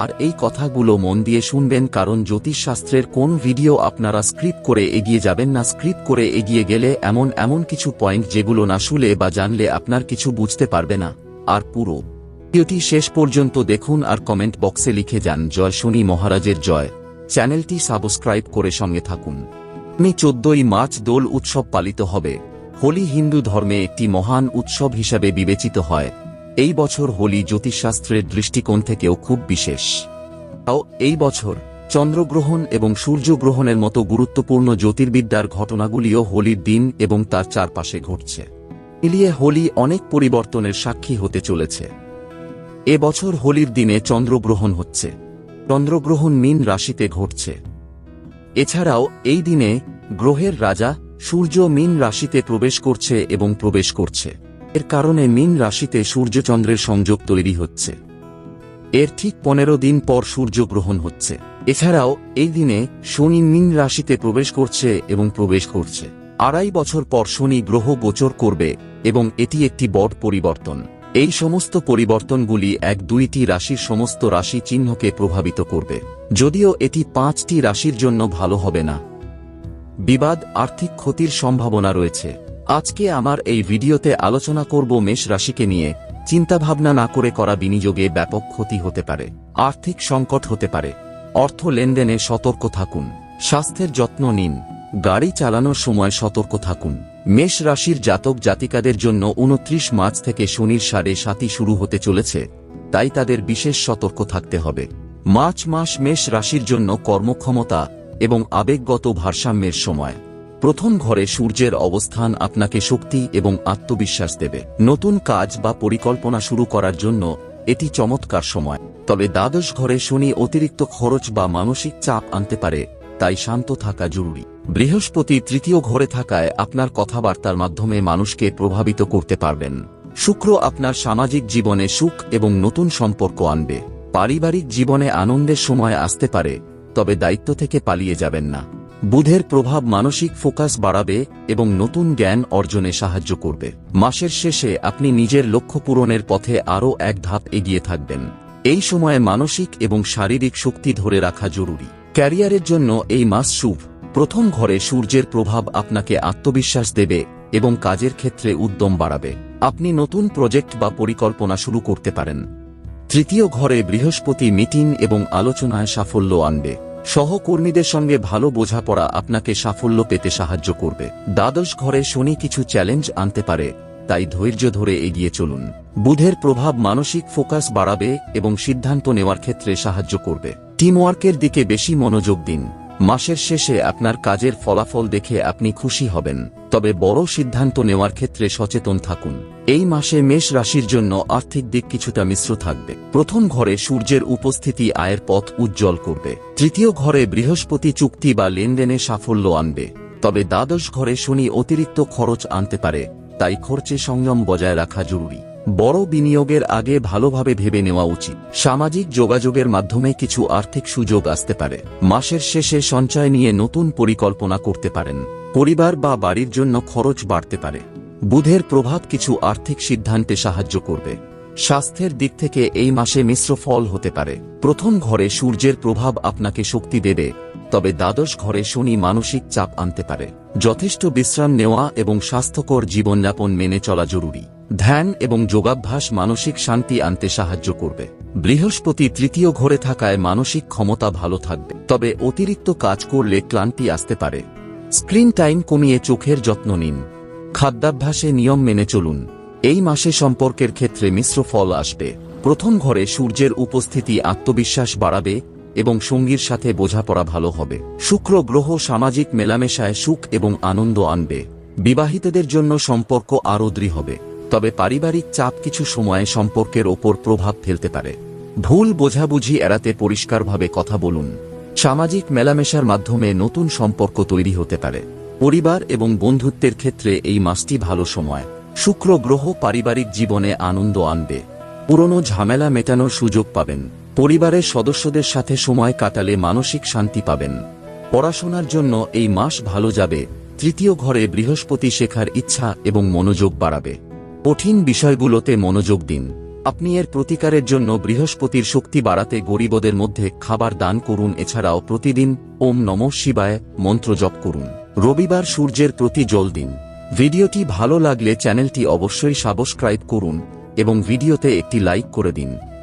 আর এই কথাগুলো মন দিয়ে শুনবেন কারণ জ্যোতিষশাস্ত্রের কোন ভিডিও আপনারা স্ক্রিপ করে এগিয়ে যাবেন না। স্ক্রিপ করে এগিয়ে গেলে এমন এমন কিছু পয়েন্ট যেগুলো না শুলে বা জানলে আপনার কিছু বুঝতে পারবে না। আর পুরো ভিডিওটি শেষ পর্যন্ত দেখুন আর কমেন্ট বক্সে লিখে যান, জয় শনি মহারাজের জয়। চ্যানেলটি সাবস্ক্রাইব করে সঙ্গে থাকুন। আমি চোদ্দই মার্চ দোল উৎসব পালিত হবে। হোলি হিন্দু ধর্মে একটি মহান উৎসব হিসাবে বিবেচিত হয়। এই বছর হোলি জ্যোতিষশাস্ত্রের দৃষ্টিকোণ থেকেও খুব বিশেষ। তাও এই বছর চন্দ্রগ্রহণ এবং সূর্যগ্রহণের মতো গুরুত্বপূর্ণ জ্যোতির্বিদ্যার ঘটনাগুলিও হোলির দিন এবং তার চারপাশে ঘটছে। মিলিয়ে হোলি অনেক পরিবর্তনের সাক্ষী হতে চলেছে। এ বছর হোলির দিনে চন্দ্রগ্রহণ হচ্ছে। চন্দ্রগ্রহণ মীন রাশিতে ঘটছে। এছাড়াও এই দিনে গ্রহের রাজা সূর্য মীন রাশিতে প্রবেশ করছে এবং প্রবেশ করছে। এর কারণে মীন রাশিতে সূর্যচন্দ্রের সংযোগ তৈরি হচ্ছে। এর ঠিক পনেরো দিন পর সূর্যগ্রহণ হচ্ছে। এছাড়াও, এই দিনে শনি মীন রাশিতে প্রবেশ করছে এবং প্রবেশ করছে। আড়াই বছর পর শনি গ্রহ গোচর করবে এবং এটি একটি বড় পরিবর্তন। এই সমস্ত পরিবর্তনগুলি এক দুইটি রাশির সমস্ত রাশি চিহ্নকে প্রভাবিত করবে। যদিও এটি পাঁচটি রাশির জন্য ভালো হবে না। বিবাদ, আর্থিক ক্ষতির সম্ভাবনা রয়েছে। আজকে আমার এই ভিডিওতে আলোচনা করব মেষ রাশিকে নিয়ে। চিন্তাভাবনা না করে করা বিনিয়োগে ব্যাপক ক্ষতি হতে পারে। আর্থিক সংকট হতে পারে। অর্থ লেনদেনে সতর্ক থাকুন। স্বাস্থ্যের যত্ন নিন। গাড়ি চালানোর সময় সতর্ক থাকুন। মেষ রাশির জাতক জাতিকাদের জন্য উনত্রিশ মার্চ থেকে শনির সাড়ে সাতই শুরু হতে চলেছে। তাই তাদের বিশেষ সতর্ক থাকতে হবে। মার্চ মাস মেষ রাশির জন্য কর্মক্ষমতা এবং আবেগগত ভারসাম্যের সময়। প্রথম ঘরে সূর্যের অবস্থান আপনাকে শক্তি এবং আত্মবিশ্বাস দেবে। নতুন কাজ বা পরিকল্পনা শুরু করার জন্য এটি চমৎকার সময়। তবে দ্বাদশ ঘরে শনি অতিরিক্ত খরচ বা মানসিক চাপ আনতে পারে, তাই শান্ত থাকা জরুরি। বৃহস্পতি তৃতীয় ঘরে থাকায় আপনার কথাবার্তার মাধ্যমে মানুষকে প্রভাবিত করতে পারবেন। শুক্র আপনার সামাজিক জীবনে সুখ এবং নতুন সম্পর্ক আনবে। পারিবারিক জীবনে আনন্দের সময় আসতে পারে, তবে দায়িত্ব থেকে পালিয়ে যাবেন না। বুধের প্রভাব মানসিক ফোকাস বাড়াবে এবং নতুন জ্ঞান অর্জনে সাহায্য করবে। মাসের শেষে আপনি নিজের লক্ষ্য পূরণের পথে আরও এক ধাপ এগিয়ে থাকবেন। এই সময়ে মানসিক এবং শারীরিক শক্তি ধরে রাখা জরুরি। ক্যারিয়ারের জন্য এই মাস শুভ। প্রথম ঘরে সূর্যের প্রভাব আপনাকে আত্মবিশ্বাস দেবে এবং কাজের ক্ষেত্রে উদ্যম বাড়াবে। আপনি নতুন প্রজেক্ট বা পরিকল্পনা শুরু করতে পারেন। তৃতীয় ঘরে বৃহস্পতি মিটিং এবং আলোচনায় সাফল্য আনবে। সহকর্মীদের সঙ্গে ভালো বোঝাপড়া আপনাকে সাফল্য পেতে সাহায্য করবে। দ্বাদশ ঘরে শনি কিছু চ্যালেঞ্জ আনতে পারে, তাই ধৈর্য ধরে এগিয়ে চলুন। বুধের প্রভাব মানসিক ফোকাস বাড়াবে এবং সিদ্ধান্ত নেওয়ার ক্ষেত্রে সাহায্য করবে। টিমওয়ার্কের দিকে বেশি মনোযোগ দিন। মাসের শেষে আপনার কাজের ফলাফল দেখে আপনি খুশি হবেন, তবে বড় সিদ্ধান্ত নেওয়ার ক্ষেত্রে সচেতন থাকুন। এই মাসে মেষ রাশির জন্য আর্থিক দিক কিছুটা মিশ্র থাকবে। প্রথম ঘরে সূর্যের উপস্থিতি আয়ের পথ উজ্জ্বল করবে। তৃতীয় ঘরে বৃহস্পতি চুক্তি বা লেনদেনে সাফল্য আনবে। তবে দ্বাদশ ঘরে শনি অতিরিক্ত খরচ আনতে পারে, তাই খরচে সংযম বজায় রাখা জরুরি। বড় বিনিয়োগের আগে ভালোভাবে ভেবে নেওয়া উচিত। সামাজিক যোগাযোগের মাধ্যমে কিছু আর্থিক সুযোগ আসতে পারে। মাসের শেষে সঞ্চয় নিয়ে নতুন পরিকল্পনা করতে পারেন। পরিবার বা বাড়ির জন্য খরচ বাড়তে পারে। বুধের প্রভাব কিছু আর্থিক সিদ্ধান্তে সাহায্য করবে। স্বাস্থ্যের দিক থেকে এই মাসে মিশ্র ফল হতে পারে। প্রথম ঘরে সূর্যের প্রভাব আপনাকে শক্তি দেবে। তবে দ্বাদশ ঘরে শনি মানসিক চাপ আনতে পারে। যথেষ্ট বিশ্রাম নেওয়া এবং স্বাস্থ্যকর জীবনযাপন মেনে চলা জরুরি। ধ্যান এবং যোগাভ্যাস মানসিক শান্তি আনতে সাহায্য করবে। বৃহস্পতি তৃতীয় ঘরে থাকায় মানসিক ক্ষমতা ভালো থাকবে। তবে অতিরিক্ত কাজ করলে ক্লান্তি আসতে পারে। স্ক্রিন টাইম কমিয়ে চোখের যত্ন নিন। খাদ্যাভ্যাসে নিয়ম মেনে চলুন। এই মাসে সম্পর্কের ক্ষেত্রে মিশ্র ফল আসবে। প্রথম ঘরে সূর্যের উপস্থিতি আত্মবিশ্বাস বাড়াবে এবং সঙ্গীর সাথে বোঝাপড়া ভালো হবে। শুক্র গ্রহ সামাজিক মেলামেশায় সুখ এবং আনন্দ আনবে। বিবাহিতদের জন্য সম্পর্ক আরও দৃঢ় হবে। তবে পারিবারিক চাপ কিছু সময়ে সম্পর্কের ওপর প্রভাব ফেলতে পারে। ভুল বোঝাবুঝি এড়াতে পরিষ্কারভাবে কথা বলুন। সামাজিক মেলামেশার মাধ্যমে নতুন সম্পর্ক তৈরি হতে পারে। পরিবার এবং বন্ধুত্বের ক্ষেত্রে এই মাসটি ভালো সময়। শুক্র গ্রহ পারিবারিক জীবনে আনন্দ আনবে। পুরনো ঝামেলা মেটানোর সুযোগ পাবেন। পরিবারের সদস্যদের সাথে সময় কাটালে মানসিক শান্তি পাবেন। পড়াশোনার জন্য এই মাস ভালো যাবে, তৃতীয় ঘরে বৃহস্পতি শেখার ইচ্ছা এবং মনোযোগ বাড়াবে। কঠিন বিষয়গুলোতে মনোযোগ দিন। আপনি এর প্রতিকারের জন্য বৃহস্পতির শক্তি বাড়াতে গরিবদের মধ্যে খাবার দান করুন, এছাড়াও প্রতিদিন ওম নম শিবায় মন্ত্র জপ করুন। রবিবার সূর্যের প্রতি জল দিন। ভিডিওটি ভালো লাগলে চ্যানেলটি অবশ্যই সাবস্ক্রাইব করুন এবং ভিডিওতে একটি লাইক করে দিন।